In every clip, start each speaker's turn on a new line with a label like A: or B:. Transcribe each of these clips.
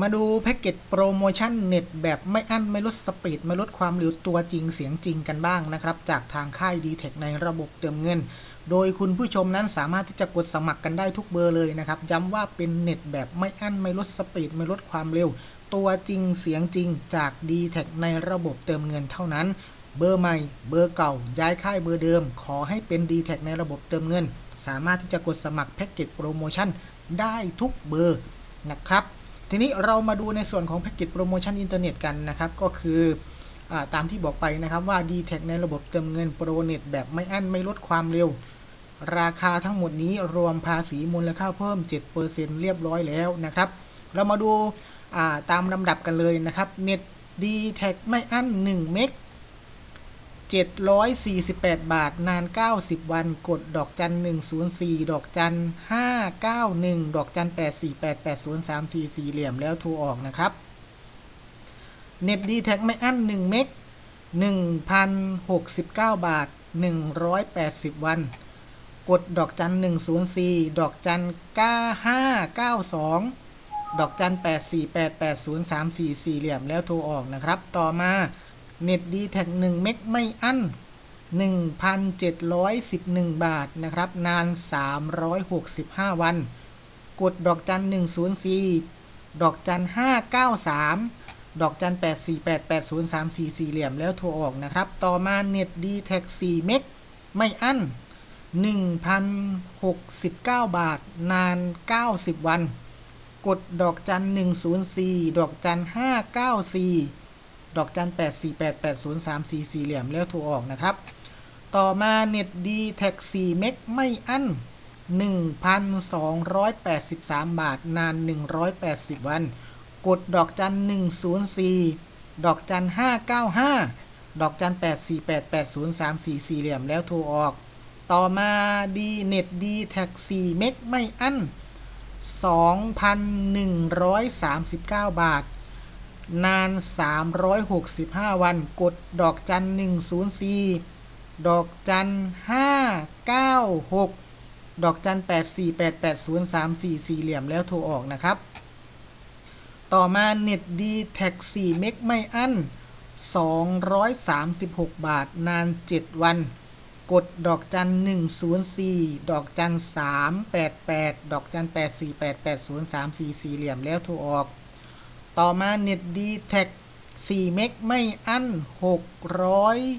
A: มาดูแพ็กเกจโปรโมชั่นเน็ตแบบไม่อั้นไม่ลดสปีด ไม่ลดความเร็วตัวจริงเสียงจริงกันบ้างนะครับ จากทางค่าย d t แทในระบบเติมเงิน โดยคุณผู้ชมนั้นสามารถที่จะกดสมัครกันได้ทุกเบอร์เลยนะครับ ย้ำว่าเป็นเน็ตแบบไม่อั้นไม่ลดสปีด ไม่ลดความเร็ว ตัวจริงเสียงจริงจาก d t แทในระบบเติมเงินเท่านั้น เบอร์ใหม่ เบอร์เก่า ย้ายค่ายเบอร์เดิม ขอให้เป็น d t แทในระบบเติมเงิน สามารถที่จะกดสมัครแพ็กเกจโปรโมชั่นได้ทุกเบอร์นะครับ ทีนี้เรามาดูในส่วนของแพ็กเกจโปรโมชั่นอินเทอร์เน็ตกันนะครับ ก็คืออตามที่บอกไปนะครับว่า d t แทในระบบเติมเงินโปรเน็ตแบบไม่อั้นไม่ลดความเร็ว ราคาทั้งหมดนี้รวมภาษีมูลค่าเพิ่ม 7%เรียบร้อยแล้วนะครับ เรามาดูตามลำดับกันเลยนะครับเน็ต d t แทไม่อั้น 1 เมก 748 บาท นาน 90 วัน กดดอกจัน 104 ดอกจัน 591 ดอกจัน 8488034 สี่เหลี่ยมแล้วโทรออกนะครับ เน็ตดีแท็กไม่อั้น 1 เมก1,069 บาท 180 วัน กดดอกจัน 104 ดอกจัน 9592 ดอกจัน 8488034 สี่เหลี่ยมแล้วโทรออกนะครับ ต่อมา เน็ตดีแท็ก1เมกไม่อั้น 1,711 บาทนะครับ นาน 365 วัน กดดอกจัน 104 ดอกจัน 593 ดอกจัน 8488034 สี่เหลี่ยมแล้วโทรออกนะครับ ต่อมาเน็ตดีแท็ก4เมกไม่อั้น 1,069 บาท นาน 90 วัน กดดอกจัน 104 ดอกจัน 594 ดอกจัน 8488034 สี่เหลี่ยมแล้วโทรออกนะครับ ต่อมาเน็ตดีแท็ก4เมกไม่อั้น 1,283 บาทนาน 180 วัน กดดอกจัน 104 ดอกจัน 595 ดอกจัน 8488034 สี่เหลี่ยมแล้วโทรออก ต่อมาดีเน็ตดีแท็ก4เมกไม่อั้น 2,139 บาท นาน 365 วัน กดดอกจัน 104 ดอกจัน 596 ดอกจัน 8488034สี่เหลี่ยมแล้วโทรออกนะครับ ต่อมาเน็ตดีแท็ก4เมกไม่อั้น 236 บาท นาน 7 วัน กดดอกจัน 104 ดอกจัน 388 ดอกจัน 8488034สี่เหลี่ยมแล้วโทรออก ต่อมาเน็ตดีแท็ก4เมกไม่อั้น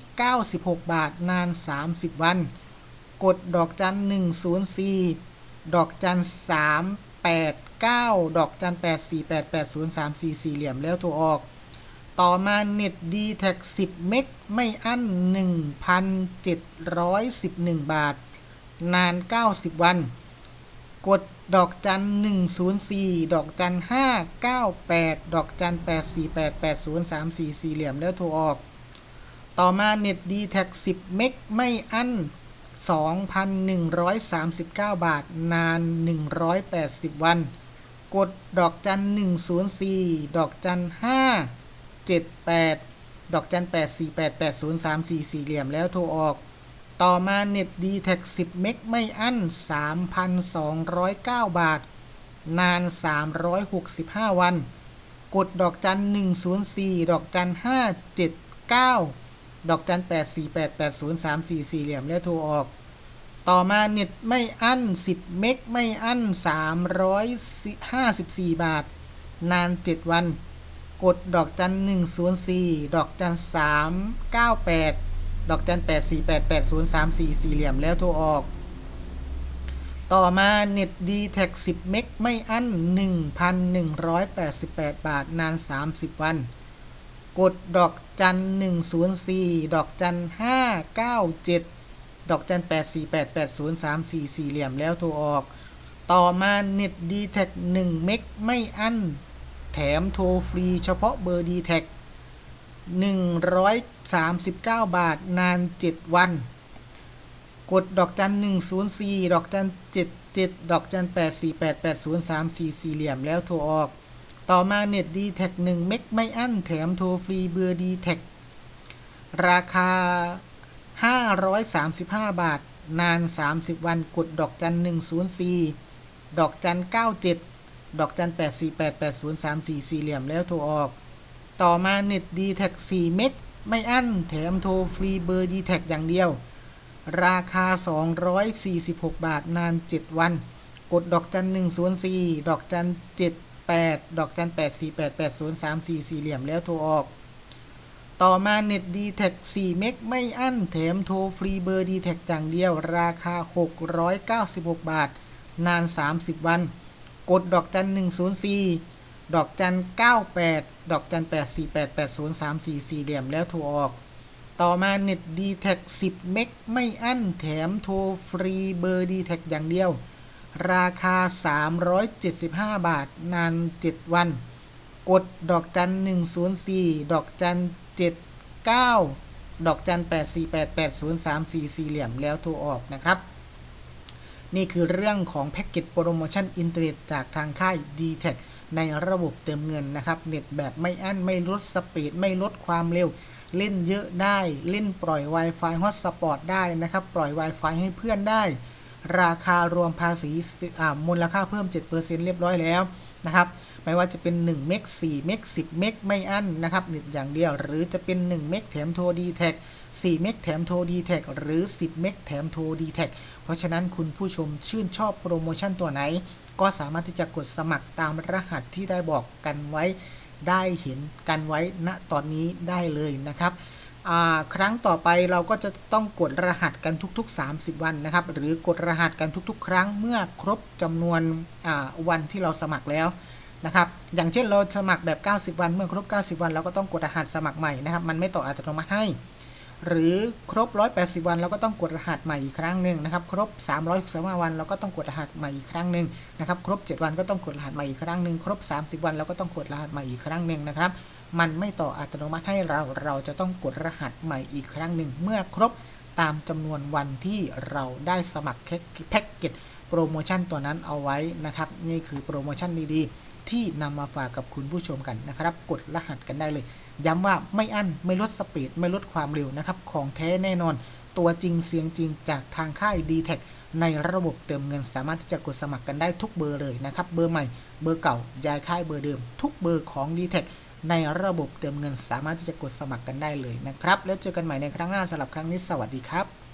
A: 696 บาทนาน 30 วัน กดดอกจัน 104 ดอกจัน 389 ดอกจัน 8488034 เหลี่ยมแล้วโทรออก ต่อมาเน็ตดีแท็ก10 เมกไม่อั้น 1,711 บาท นาน 90 วัน กด ดอกจัน104ดอกจัน598ดอกจัน8488034สี่เหลี่ยมแล้วโทรออก ต่อมาเน็ตดีแท็ก10เมกไม่อั้น2,139 บาท นาน 180 วัน กดดอกจัน 104 ดอกจัน 578 ดอกจัน 8488034 สี่เหลี่ยมแล้วโทรออก ต่อมาเน็ตดีแท็ก10 เมกไม่อั้น 3,209 บาท นาน 365 วัน กดดอกจัน 104 ดอกจัน 579 ดอกจัน 8488034 เหลี่ยมแล้วโทรออก ต่อมาเน็ตไม่อั้น 10 เมกไม่อั้น 354 บาท นาน 7 วัน กดดอกจัน 104 ดอกจัน 398 ดอกจันแปดสี่แปดแปดศูนย์สามสี่สี่เหลี่ยมแล้วโทรออก ต่อมาเน็ตดีแท็กสิบเมกไม่อั้นหนึ่งพันหนึ่งร้อยแปดสิบแปดบาทนานสามสิบวัน กดดอกจันหนึ่งศูนย์สี่ดอกจันห้าเก้าเจ็ดดอกจันแปดสี่แปดแปดศูนย์สามสี่สี่เหลี่ยมแล้วโทรออก ต่อมาเน็ตดีแท็กหนึ่งเมกไม่อั้น แถมโทรฟรีเฉพาะเบอร์ดีแท็ก 139 บาทนาน 7 วัน กดดอกจัน 104 ดอกจัน 77 ดอกจัน 8488034สี่เหลี่ยมแล้วโทรออก ต่อมาเน็ตดีแท็ก1เมกไม่อั้นแถมโทรฟรีเบอร์ดีแท็กราคา 535 บาท นาน 30 วัน กดดอกจัน 104 ดอกจัน 97 ดอกจัน 8488034สี่เหลี่ยมแล้วโทรออก ต่อมาเน็ตดีแท็ก4เมกไม่อั้นแถมโทรฟรีเบอร์ดีแท็อย่างเดียว ราคา 246 บาทนาน 7 วัน กดดอกจัน104ดอกจัน78 ดอกจัน8488034สี่เหลี่ยมแล้วโทรออก ต่อมาเน็ตดีแท็ก4เมกไม่อั้นแถมโทรฟรีเบอร์ดีแท็อย่างเดียว ราคา 696 บาท นาน 30 วัน กดดอกจัน104 ดอกจัน98 ดอกจัน8488034สี่เหลี่ยมแล้วโทรออก ต่อมาเน็ตดีแท็10 เมกไม่อั้นแถมโทรฟรีเบอร์ดีแท็อย่างเดียว ราคา 375 บาท นาน 7 วัน กดดอกจัน104 ดอกจัน79 ดอกจัน8488034สี่เหลี่ยมแล้วโทรออกนะครับ นี่คือเรื่องของแพ็กเกจโปรโมชั่นอินเทอร์เน็ตจากทางค่าย d t แทในระบบเติมเงินนะครับ เน็ตแบบไม่อั้นไม่ลดสปีด ไม่ลดความเร็ว เล่นเยอะได้ เล่นปล่อย Wi-Fi ฮอตสปอตได้นะครับ ปล่อย Wi-Fi ให้เพื่อนได้ ราคารวมภาษีอ่ามูลค่าเพิ่ม 7%เรียบร้อยแล้ว นะครับไม่ว่าจะเป็น 1 เมก4เมก10 เมกไม่อั้นนะครับเน็ตอย่างเดียวหรือจะเป็น 1 เมกแถมโทรดีแท็ก4เมกแถมโทรดีแท็กหรือ 10 เมกแถมโทรดีแท็กเพราะฉะนั้นคุณผู้ชมชื่นชอบโปรโมชั่นตัวไหน ก็สามารถที่จะกดสมัครตามรหัสที่ได้บอกกันไว้ ได้เห็นกันไว้ณตอนนี้ได้เลยนะครับ ครั้งต่อไปเราก็จะต้องกดรหัสกันทุก ๆ 30 วันนะครับ หรือกดรหัสกันทุก ๆ ครั้งเมื่อครบจำนวนวันที่เราสมัครแล้วนะครับ อย่างเช่นเราสมัครแบบ 90 วัน เมื่อครบ 90 วันเราก็ต้องกดรหัสสมัครใหม่นะครับ มันไม่ต่ออัตโนมัติให้ หรือครบ 180 วันเราก็ต้องกดรหัสใหม่อีกครั้งหนึ่งนะครับ ครบ 365 วันเราก็ต้องกดรหัสใหม่อีกครั้งหนึ่งนะครับ ครบ 7 วันก็ต้องกดรหัสใหม่อีกครั้งหนึ่งครบ 30 วันเราก็ต้องกดรหัสใหม่อีกครั้งหนึ่งนะครับ มันไม่ต่ออัตโนมัติให้เรา เราจะต้องกดรหัสใหม่อีกครั้งหนึ่งเมื่อครบตามจำนวนวันที่เราได้สมัครแพ็กเกจ โปรโมชั่นตัวนั้นเอาไว้นะครับ นี่คือโปรโมชั่นดีๆ ที่นำมาฝากกับคุณผู้ชมกันนะครับ กดรหัสกันได้เลย ย้ำว่าไม่อั้นไม่ลดสปีดไม่ลดความเร็วนะครับ ของแท้แน่นอน ตัวจริงเสียงจริงจากทางค่าย d t แทในระบบเติมเงินสามารถที่จะกดสมัครกันได้ทุกเบอร์เลยนะครับ เบอร์ใหม่ เบอร์เก่าย้ายค่ายเบอร์เดิม ทุกเบอร์ของ d t แทในระบบเติมเงินสามารถที่จะกดสมัครกันได้เลยนะครับ แล้วเจอกันใหม่ในครั้งหน้าสำหรับครั้งนี้สวัสดีครับ